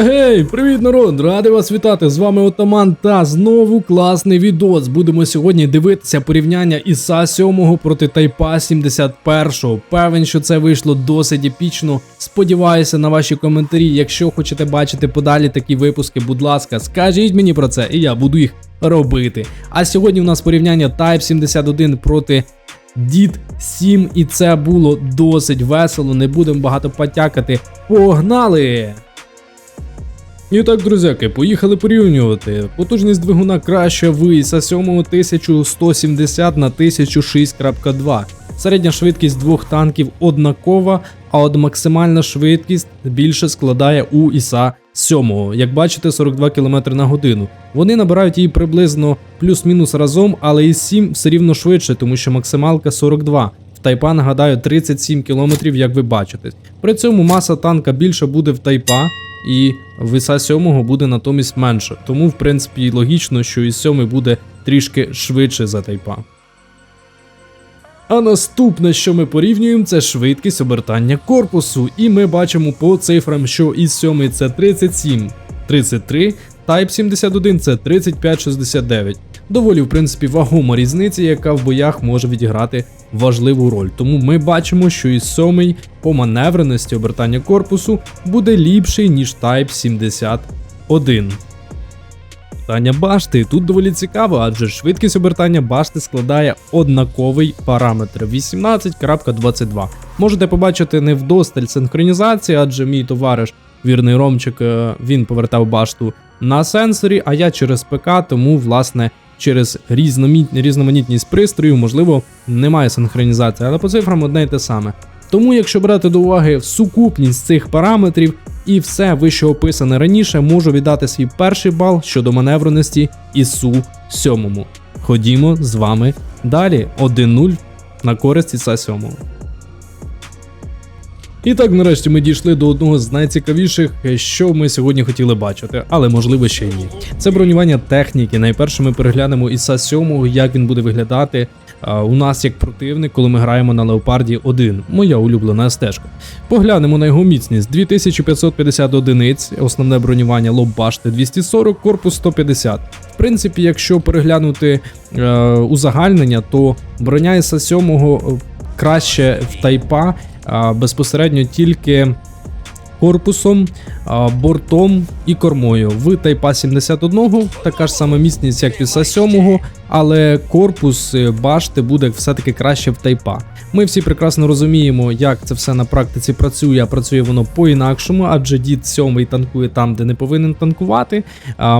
Гей, привіт, народ! Радий вас вітати! З вами Отаман та знову класний відос. Будемо сьогодні дивитися порівняння ІСа 7 проти Тайпа 71. Певен, що це вийшло досить епічно. Сподіваюся на ваші коментарі. Якщо хочете бачити подалі такі випуски, будь ласка, скажіть мені про це, і я буду їх робити. А сьогодні у нас порівняння Type 71 проти Дід 7, і це було досить весело. Не будемо багато потякати. Погнали! І так, друзяки, поїхали порівнювати. Потужність двигуна краща в ІСа 7 1170 на 1006.2. Середня швидкість двох танків однакова, а от максимальна швидкість більше складає у ІСа 7. Як бачите, 42 км на годину. Вони набирають її приблизно плюс-мінус разом, але із 7 все рівно швидше, тому що максималка 42. В Тайпа, нагадаю, 37 км, як ви бачите. При цьому маса танка більше буде в Тайпа, і виса 7 буде натомість менше. Тому, в принципі, логічно, що і 7 буде трішки швидше за Тайпа. А наступне, що ми порівнюємо, це швидкість обертання корпусу. І ми бачимо по цифрам, що із 7 це 37, 33, Type 71 це 3569. Доволі, в принципі, вагома різниця, яка в боях може відіграти важливу роль. Тому ми бачимо, що із 7 по маневреності обертання корпусу буде ліпший, ніж Type 71. Обертання башти тут доволі цікаво, адже швидкість обертання башти складає однаковий параметр 18.22. Можете побачити не вдосталь синхронізації, адже мій товариш, вірний Ромчик, е, він повертав башту на сенсорі, а я через ПК, тому власне через різноманітність пристроїв, можливо, немає синхронізації, але по цифрам одне й те саме. Тому, якщо брати до уваги сукупність цих параметрів і все вище описане раніше, можу віддати свій перший бал щодо маневреності ІСУ 7. Ходімо з вами далі. 1-0 на користь ІСа 7. І так, нарешті ми дійшли до одного з найцікавіших, що ми сьогодні хотіли бачити, але можливо ще й ні. Це бронювання техніки. Найперше ми переглянемо ІСа 7, як він буде виглядати у нас як противник, коли ми граємо на Леопарді 1, моя улюблена стежка. Поглянемо на його міцність: 2550 одиниць, основне бронювання лоб башти 240, корпус 150. В принципі, якщо переглянути е, узагальнення, то броня ІСа 7 краще в тайпа безпосередньо тільки корпусом, бортом і кормою. В Тайпа 71 така ж сама міцність, як Піса 7, але корпус е, башти буде все-таки краще в Тайпа. Ми всі прекрасно розуміємо, як це все на практиці працює, а працює воно по-інакшому, адже дід 7 танкує там, де не повинен танкувати.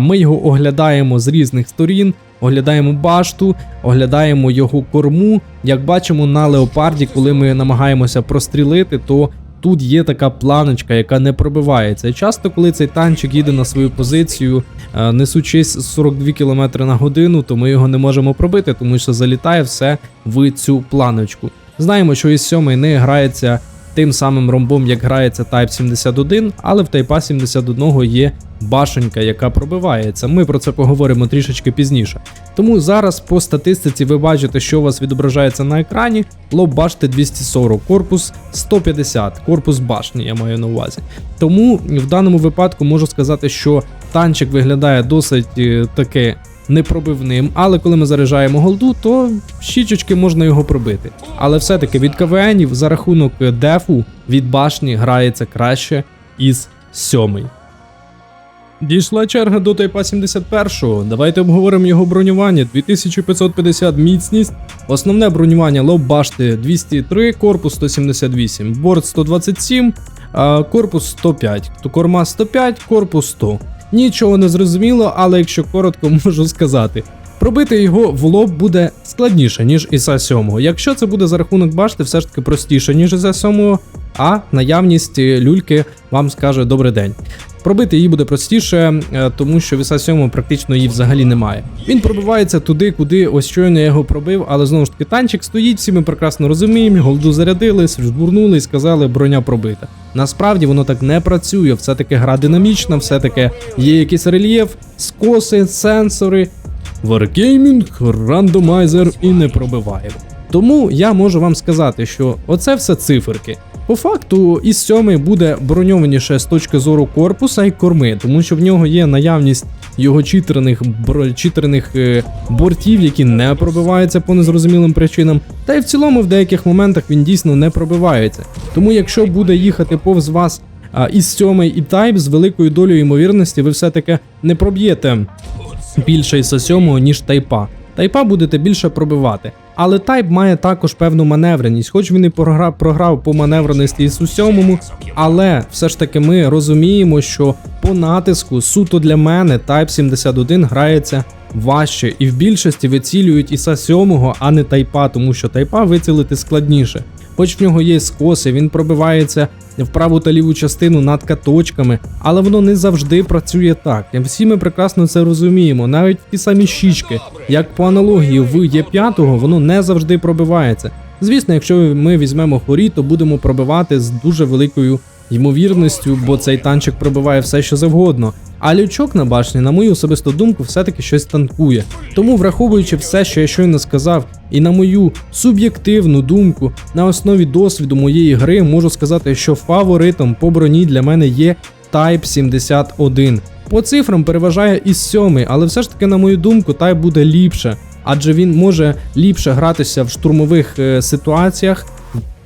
Ми його оглядаємо з різних сторін. Оглядаємо башту, оглядаємо його корму. Як бачимо на леопарді, коли ми намагаємося прострілити, то тут є така планочка, яка не пробивається. Часто, коли цей танчик їде на свою позицію, е, несучись 42 км на годину, то ми його не можемо пробити, тому що залітає все в цю планочку. Знаємо, що із 7 не грається тим самим ромбом, як грається Type 71, але в Type 71 є башенька, яка пробивається. Ми про це поговоримо трішечки пізніше. Тому зараз по статистиці ви бачите, що у вас відображається на екрані. Лоб башти 240, корпус 150, корпус башні, я маю на увазі. Тому в даному випадку можу сказати, що танчик виглядає досить е, таки непробивним, але коли ми заряджаємо голду, то щічечки можна його пробити. Але все-таки від КВНів за рахунок дефу від башні грається краще із сьомий. Дійшла черга до Тайпа 71-го. Давайте обговоримо його бронювання. 2550 міцність, основне бронювання лоб башти 203, корпус 178, борт 127, корпус 105, то корма 105, корпус 100. Нічого не зрозуміло, але якщо коротко можу сказати. Пробити його в лоб буде складніше, ніж Іса 7. Якщо це буде за рахунок башти, все ж таки простіше, ніж Іса 7, а наявність люльки вам скаже добрий день. Пробити її буде простіше, е, тому що віса 7 практично її взагалі немає. Він пробивається туди, куди ось щойно я його пробив, але знову ж таки танчик стоїть, всі ми прекрасно розуміємо, голду зарядили, жбурнули і сказали, броня пробита. Насправді воно так не працює, все-таки гра динамічна, все-таки є якийсь рельєф, скоси, сенсори. Wargaming, рандомайзер і не пробиває. Тому я можу вам сказати, що оце все циферки. По факту, із 7 буде броньованіше з точки зору корпуса і корми, тому що в нього є наявність його читерних, бро- читерних е, бортів, які не пробиваються по незрозумілим причинам. Та й в цілому в деяких моментах він дійсно не пробивається. Тому якщо буде їхати повз вас із 7 і Type, з великою долею ймовірності ви все-таки не проб'єте більше із 7 ніж тайпа. Тайпа будете більше пробивати. Але тайп має також певну маневреність, хоч він і програв, програв по маневреності із у 7, але все ж таки ми розуміємо, що по натиску суто для мене Type 71 грається важче, і в більшості вицілюють іса 7, а не тайпа, тому що тайпа вицілити складніше. Хоч в нього є скоси, він пробивається в праву та ліву частину над каточками, але воно не завжди працює так. Всі ми прекрасно це розуміємо. Навіть ті самі щічки, як по аналогії в Є5, воно не завжди пробивається. Звісно, якщо ми візьмемо хорі, то будемо пробивати з дуже великою ймовірністю, бо цей танчик пробиває все, що завгодно. А лючок на башні, на мою особисту думку, все-таки щось танкує. Тому, враховуючи все, що я щойно сказав, і на мою суб'єктивну думку, на основі досвіду моєї гри, можу сказати, що фаворитом по броні для мене є Type 71. По цифрам переважає із 7, але все ж таки, на мою думку, Type буде ліпше, адже він може ліпше гратися в штурмових е, ситуаціях.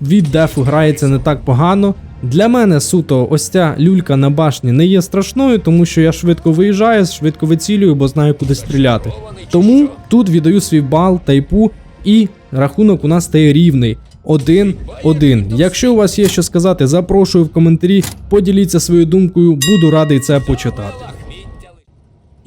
Від дефу грається не так погано. Для мене суто ось ця люлька на башні не є страшною, тому що я швидко виїжджаю, швидко вицілюю, бо знаю, куди стріляти. Тому тут віддаю свій бал тайпу, і рахунок у нас стає рівний. 1-1. Якщо у вас є що сказати, запрошую в коментарі, поділіться своєю думкою, буду радий це почитати.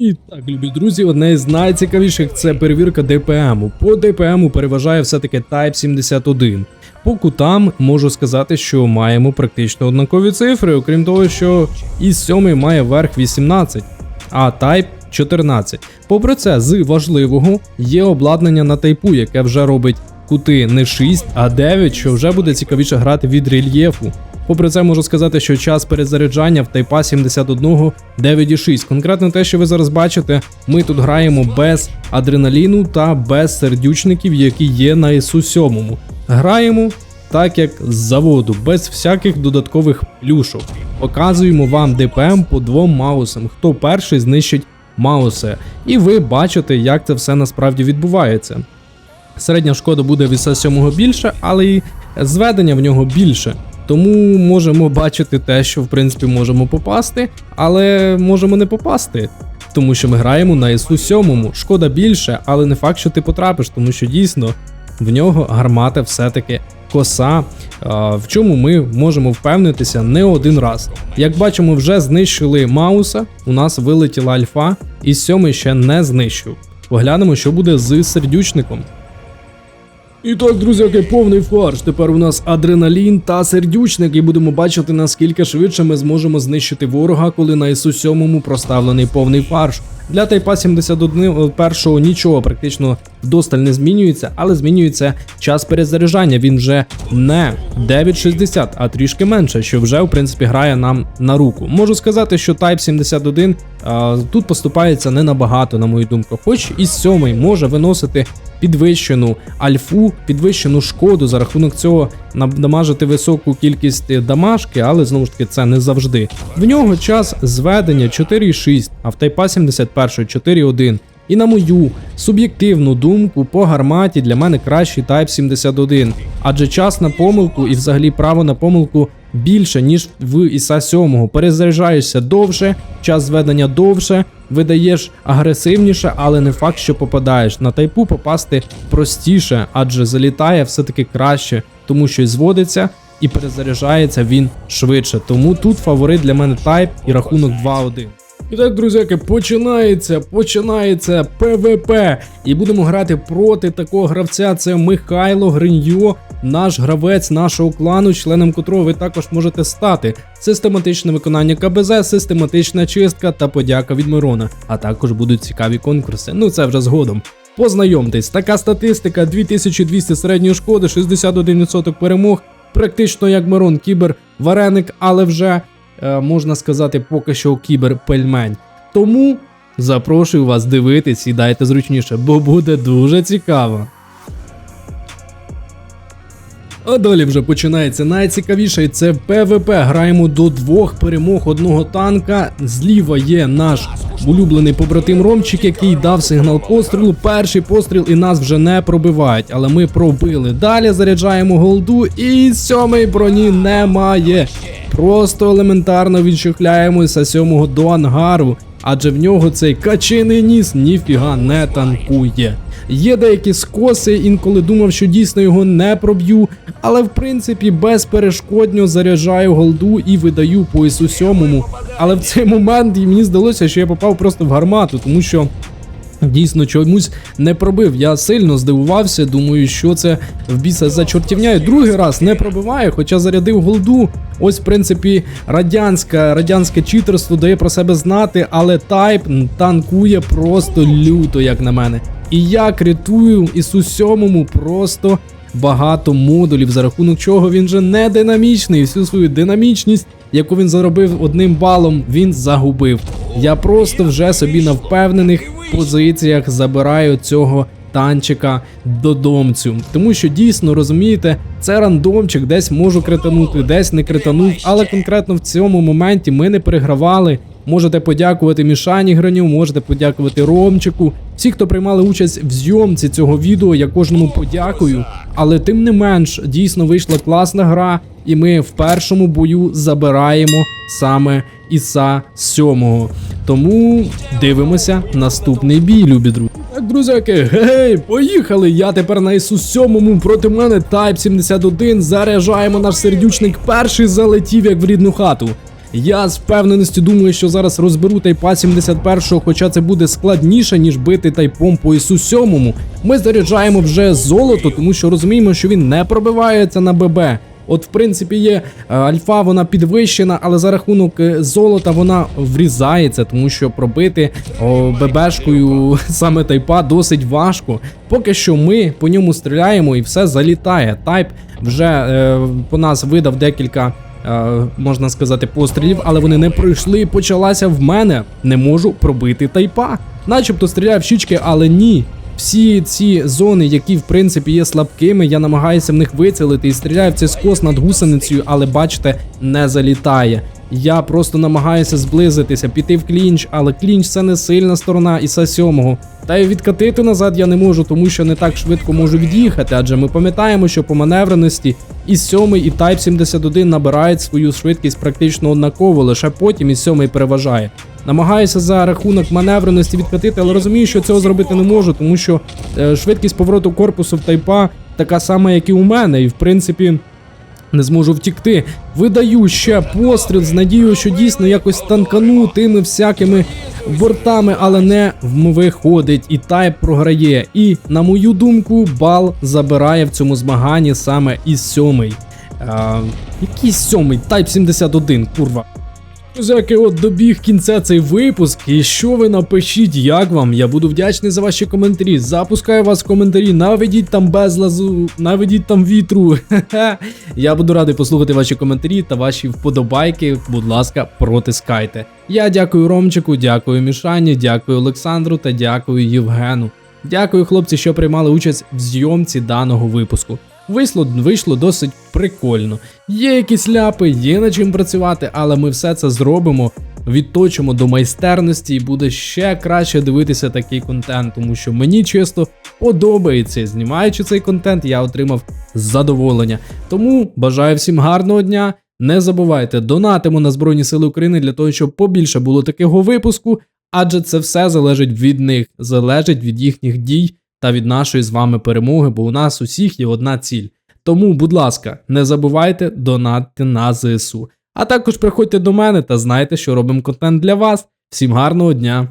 І так, любі друзі, одне із найцікавіших це перевірка ДПМу. По ДПМу переважає все-таки Type 71. По кутам можу сказати, що маємо практично однакові цифри, окрім того, що із 7 має верх 18, а Type 14. Попри це, з важливого є обладнання на тайпу, яке вже робить кути не 6, а 9, що вже буде цікавіше грати від рельєфу. Попри це, можу сказати, що час перезаряджання в Тайпа 71 9,6. Конкретно те, що ви зараз бачите, ми тут граємо без адреналіну та без сердючників, які є на ісу 7. Граємо так, як з заводу, без всяких додаткових плюшок. Показуємо вам ДПМ по двом маусам. Хто перший знищить мауси. І ви бачите, як це все насправді відбувається. Середня шкода буде в іса 7 більше, але і зведення в нього більше. Тому можемо бачити те, що в принципі можемо попасти, але можемо не попасти. Тому що ми граємо на ісу 7. Шкода більше, але не факт, що ти потрапиш, тому що дійсно в нього гармата все-таки коса, в чому ми можемо впевнитися не один раз. Як бачимо, вже знищили Мауса, у нас вилетіла альфа, і сьомий ще не знищив. Поглянемо, що буде з сердючником. І так, друзяки, повний фарш. Тепер у нас адреналін та сердючник, і будемо бачити, наскільки швидше ми зможемо знищити ворога, коли на ісу 7 проставлений повний фарш. Для Тайпа 71 першого нічого практично вдосталь не змінюється, але змінюється час перезаряджання. Він вже не 9.60, а трішки менше, що вже в принципі грає нам на руку. Можу сказати, що Type 71 а, тут поступається не набагато, на мою думку, хоч і сьомий може виносити підвищену альфу, підвищену шкоду за рахунок цього надамажити високу кількість дамажки, але знову ж таки це не завжди. В нього час зведення 4,6, а в Тайпа 71 4,1. І на мою суб'єктивну думку, по гарматі для мене кращий Type 71, адже час на помилку і взагалі право на помилку більше, ніж в ІСа 7. Перезаряджаєшся довше, час зведення довше, видаєш агресивніше, але не факт, що попадаєш. На тайпу попасти простіше, адже залітає все-таки краще, тому що зводиться і перезаряджається він швидше. Тому тут фаворит для мене тайп і рахунок 2-1. І так, друзяки, починається, починається ПВП. І будемо грати проти такого гравця. Це Михайло Гриньо, наш гравець нашого клану, членом котрого ви також можете стати. Систематичне виконання КБЗ, систематична чистка та подяка від Мирона. А також будуть цікаві конкурси. Ну це вже згодом. Познайомтесь, така статистика: 2200 середньої шкоди, 61% перемог. Практично як Мирон Кібер Вареник, але вже можна сказати, поки що кіберпельмень. Тому запрошую вас дивитись, і дайте зручніше, бо буде дуже цікаво. А далі вже починається найцікавіше, і це ПВП. Граємо до двох перемог одного танка. Зліва є наш улюблений побратим Ромчик, який дав сигнал пострілу. Перший постріл і нас вже не пробивають, але ми пробили. Далі заряджаємо голду, і сьомої броні немає. Просто елементарно відчухляємося сьомого до ангару, адже в нього цей качиний ніс ніфіга не танкує. Є деякі скоси, інколи думав, що дійсно його не проб'ю, але в принципі безперешкодно заряджаю голду і видаю поясу сьомому. Але в цей момент мені здалося, що я попав просто в гармату, тому що. Дійсно, чомусь не пробив. Я сильно здивувався. Думаю, що це в біса за чортівня. І Другий раз не пробиває, хоча зарядив голду. Ось, в принципі, радянська, радянське читерство дає про себе знати, але тайп танкує просто люто, як на мене. І я критую Ісу сьомому просто багато модулів, за рахунок чого він же не динамічний. Всю свою динамічність, яку він заробив одним балом, він загубив. Я просто вже собі на впевнених позиціях забираю цього танчика додомцю. Тому що дійсно розумієте, це рандомчик, десь можу кританути, десь не кританув, але конкретно в цьому моменті ми не перегравали. Можете подякувати Мішані Граню, можете подякувати Ромчику. Всі, хто приймали участь в зйомці цього відео, я кожному подякую. Але тим не менш, дійсно вийшла класна гра, і ми в першому бою забираємо саме Іса 7. Тому дивимося наступний бій, любі друзі. Так, друзяки, гей, поїхали! Я тепер на Ісу 7 проти мене Type 71. Заряджаємо наш сердючник. Перший залетів як в рідну хату. Я з впевненістю думаю, що зараз розберу тайпа 71-го, хоча це буде складніше, ніж бити тайпом по ісу 7 Ми заряджаємо вже золото, тому що розуміємо, що він не пробивається на ББ. От, в принципі, є е, альфа, вона підвищена, але за рахунок е, золота вона врізається, тому що пробити ББшкою саме тайпа досить важко. Поки що ми по ньому стріляємо і все залітає. Тайп вже е, по нас видав декілька. Е, можна сказати, пострілів, але вони не пройшли. Почалася в мене. Не можу пробити тайпа. Начебто стріляв щічки, але ні. Всі ці зони, які в принципі є слабкими, я намагаюся в них вицілити і стріляю в цей скос над гусеницею, але бачите, не залітає. Я просто намагаюся зблизитися, піти в клінч, але клінч це не сильна сторона Іса 7. Та й відкатити назад я не можу, тому що не так швидко можу від'їхати, адже ми пам'ятаємо, що по маневреності і 7 і Type 71 набирають свою швидкість практично однаково, лише потім і 7 переважає. Намагаюся за рахунок маневреності відкатити, але розумію, що цього зробити не можу, тому що е, швидкість повороту корпусу в тайпа така сама, як і у мене, і в принципі. Не зможу втікти. Видаю ще постріл з надією, що дійсно якось танкану тими всякими бортами, але не виходить. І тайп програє. І, на мою думку, бал забирає в цьому змаганні саме із сьомий. Е, який сьомий? Тайп 71, курва. Друзяки, от добіг кінця цей випуск. І що ви напишіть, як вам? Я буду вдячний за ваші коментарі. Запускаю вас в коментарі, наведіть там безлазу, наведіть там вітру. Я буду радий послухати ваші коментарі та ваші вподобайки. Будь ласка, протискайте. Я дякую Ромчику, дякую Мішані, дякую Олександру та дякую Євгену. Дякую, хлопці, що приймали участь в зйомці даного випуску. Вийшло, вийшло досить прикольно. Є якісь ляпи, є над чим працювати, але ми все це зробимо, відточимо до майстерності і буде ще краще дивитися такий контент, тому що мені чисто подобається. Знімаючи цей контент, я отримав задоволення. Тому бажаю всім гарного дня. Не забувайте, донатимо на Збройні Сили України для того, щоб побільше було такого випуску, адже це все залежить від них, залежить від їхніх дій та від нашої з вами перемоги, бо у нас усіх є одна ціль. Тому, будь ласка, не забувайте донатити на ЗСУ. А також приходьте до мене та знайте, що робимо контент для вас. Всім гарного дня!